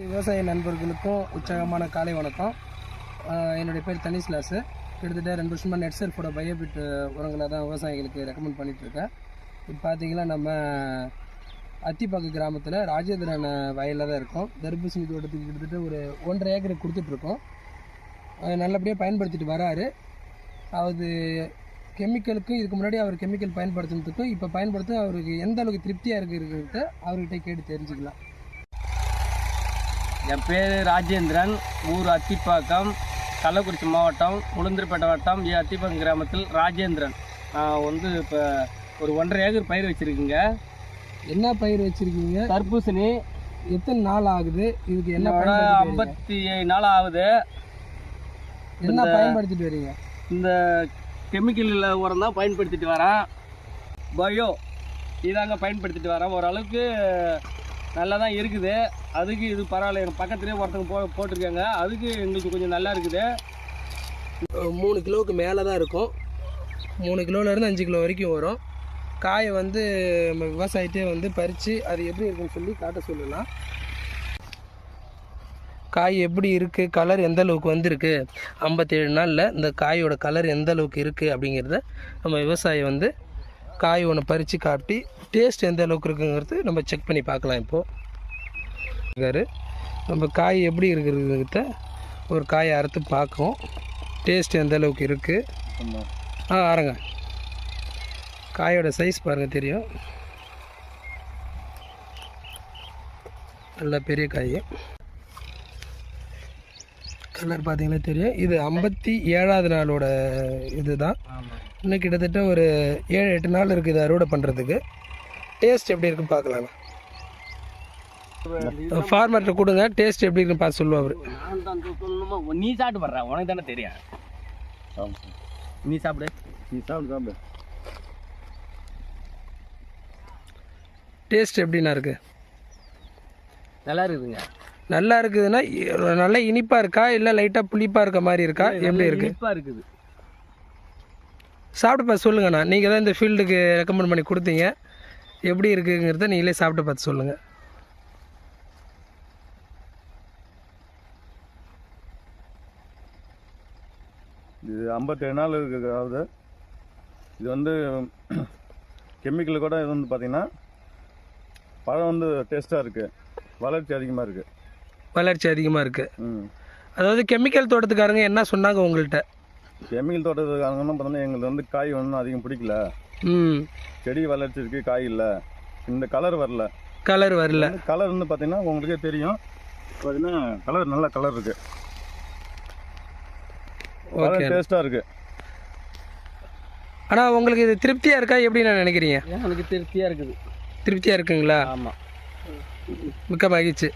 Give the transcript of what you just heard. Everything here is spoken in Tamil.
விவசாய நண்பர்களுக்கும் உற்சாகமான காலை வணக்கம். என்னுடைய பேர் தனிஸ்லாஸு. கிட்டத்தட்ட ரெண்டு வருஷமாக நெட் செல்ஃபோட பயோபிட் உரங்களை தான் விவசாயிகளுக்கு ரெக்கமெண்ட் பண்ணிகிட்ருக்கேன் இப்போ பார்த்தீங்கன்னா நம்ம அத்திப்பாக்கு கிராமத்தில் ராஜேந்திரன் வயலில் தான் இருக்கோம். தர்பூசணி தோட்டத்துக்கு கிட்டத்தட்ட ஒரு ஒன்றரை ஏக்கர் கொடுத்துட்ருக்கோம் நல்லபடியாக பயன்படுத்திட்டு வராரு. அது கெமிக்கலுக்கும் இதுக்கு முன்னாடி அவர் கெமிக்கல் பயன்படுத்துனதுக்கும் இப்போ பயன்படுத்த அவருக்கு எந்த அளவுக்கு திருப்தியாக இருக்குங்கிறத அவர்கிட்ட கேட்டு தெரிஞ்சுக்கலாம். என் பேர் ராஜேந்திரன். ஊர் அத்திப்பாக்கம். கள்ளக்குறிச்சி மாவட்டம் உளுந்தூர்பேட்டை வட்டம் ஏ அத்திப்பாக்கம் கிராமத்தில் ராஜேந்திரன். நான் வந்து இப்போ ஒரு ஒன்றரை ஏக்கர் பயிர் வச்சுருக்கேங்க. என்ன பயிர் வச்சிருக்கீங்க? தர்பூசணி. எத்தனை நாள் ஆகுது? இதுக்கு என்ன? ஐம்பத்தி ஏழு நாள் ஆகுது. என்ன பயன்படுத்திட்டு வரீங்க? இந்த கெமிக்கல் உரம் தான் பயன்படுத்திட்டு வரேன். பயோ இதாங்க பயன்படுத்திட்டு வரேன். ஓரளவுக்கு நல்லா தான் இருக்குது. அதுக்கு இது பரவாயில்ல எங்கள் பக்கத்துலேயே ஒருத்தங்க போ போட்டிருக்காங்க. அதுக்கு எங்களுக்கு கொஞ்சம் நல்லா இருக்குது. மூணு கிலோவுக்கு மேலே தான் இருக்கும். மூணு கிலோலேருந்து அஞ்சு கிலோ வரைக்கும் வரும். காயை வந்து நம்ம விவசாயிட்டே வந்து பறித்து அது எப்படி இருக்குன்னு சொல்லி காட்ட சொல்லலாம். காய் எப்படி இருக்குது கலர் எந்த அளவுக்கு வந்திருக்கு? ஐம்பத்தேழு நாளில் இந்த காயோட கலர் எந்த அளவுக்கு இருக்குது அப்படிங்கிறத நம்ம விவசாயி வந்து காய் ஒன்று பறித்து காட்டி டேஸ்ட் எந்த அளவுக்கு இருக்குங்கிறது நம்ம செக் பண்ணி பார்க்கலாம் இப்போது இருக்காரு நம்ம காய் எப்படி இருக்கிறத ஒரு காயை அறுத்து பார்க்கும் டேஸ்ட் எந்த அளவுக்கு இருக்குது ஆ ஆரங்க காயோட சைஸ் பாருங்கள் தெரியும். நல்ல பெரிய காய். கலர் பார்த்தீங்கன்னா தெரியும். இது ஐம்பத்தி ஏழாவது நாளோட இதுதான். தான் இன்னும் கிட்டத்தட்ட ஒரு ஏழு எட்டு நாள் இருக்குது இதை அறுவடை பண்ணுறதுக்கு டேஸ்ட் எப்படி இருக்குன்னு பார்க்கலாங்க. ஃபார்மர்கிட்ட கொடுங்க டேஸ்ட் எப்படி இருக்குன்னு பார்த்து சொல்லுவார். நான் தான் சொல்லணுமா நீ சாப்பிட்டு வர்ற உனக்கு தானே தெரியும். நீ சாப்பிடு. நீ சாப்பிடு சாப்பிடு. டேஸ்ட் எப்படிண்ணா இருக்குது நல்லா இருக்குதுங்க. நல்லா இருக்குதுன்னா நல்லா இனிப்பாக இருக்கா? இல்லை லைட்டாக புளிப்பாக இருக்க மாதிரி இருக்கா? எப்படி இருக்குது இனிப்பா இருக்குது. சாப்பிட்டு பார்த்து சொல்லுங்கண்ணா. நீங்கள் தான் இந்த ஃபீல்டுக்கு ரெக்கமெண்ட் பண்ணி கொடுத்தீங்க. எப்படி இருக்குங்கிறத நீங்களே சாப்பிட்டு பார்த்து சொல்லுங்கள் இது ஐம்பத்தேழு நாள் இருக்கு இது வந்து கெமிக்கல் கூட இது வந்து பார்த்தீங்கன்னா பழம் வந்து டேஸ்ட்டாக இருக்குது வளர்ச்சி அதிகமாக இருக்குது வளர்ச்சி அதிகமாக இருக்குது ம். அதாவது கெமிக்கல் தோட்டத்துக்காரங்க என்ன சொன்னாங்க உங்கள்கிட்ட கெமிக்கல் தோட்டத்துக்காரங்கன்னா பார்த்தீங்கன்னா எங்களுக்கு வந்து காய் ஒன்றும் அதிகம் பிடிக்கல. ம். செடி வளர்ச்சி இருக்குது காய் இல்லை. இந்த கலர் வரல. கலர் வரல. கலர் வந்து பார்த்தீங்கன்னா உங்களுக்கே தெரியும். பார்த்தீங்கன்னா கலர் நல்ல கலர் இருக்குது ஓகே டேஸ்ட்டாக இருக்குது ஆனால் உங்களுக்கு இது திருப்தியாக இருக்கா? எப்படி நான் நினைக்கிறீங்க எனக்கு திருப்தியா இருக்குது. திருப்தியாக இருக்குங்களா? ஆமா. மிக்க மகிழ்ச்சி.